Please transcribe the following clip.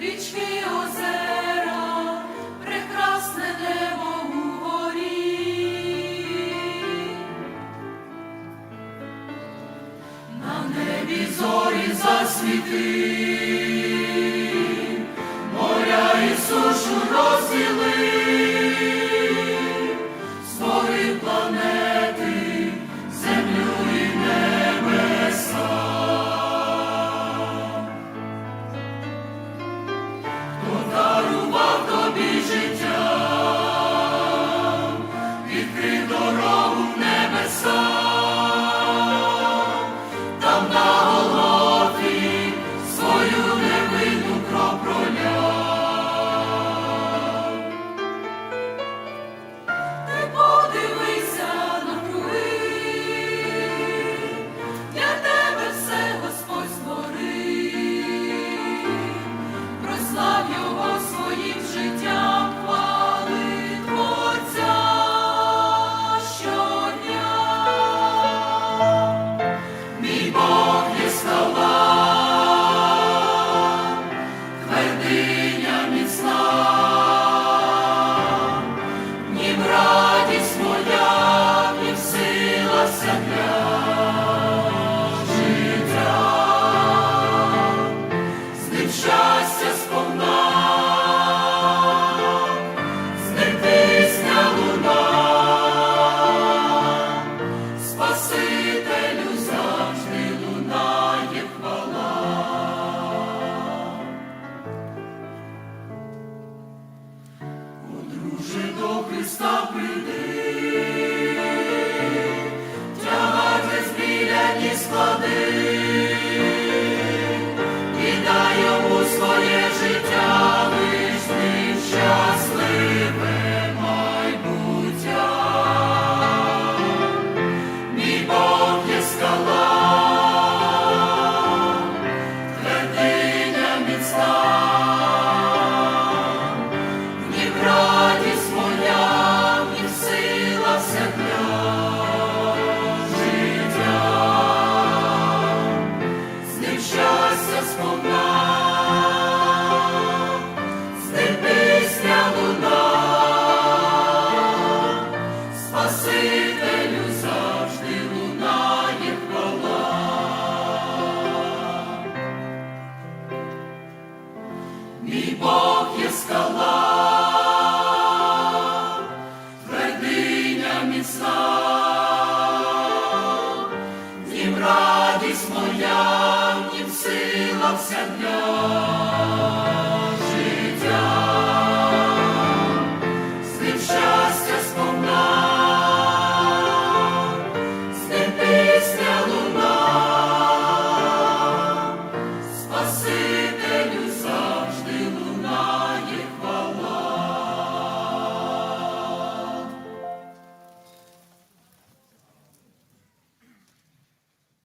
річки озера, прекрасне небо у. На небі зорі засвіти. Христа прийди, слався дня.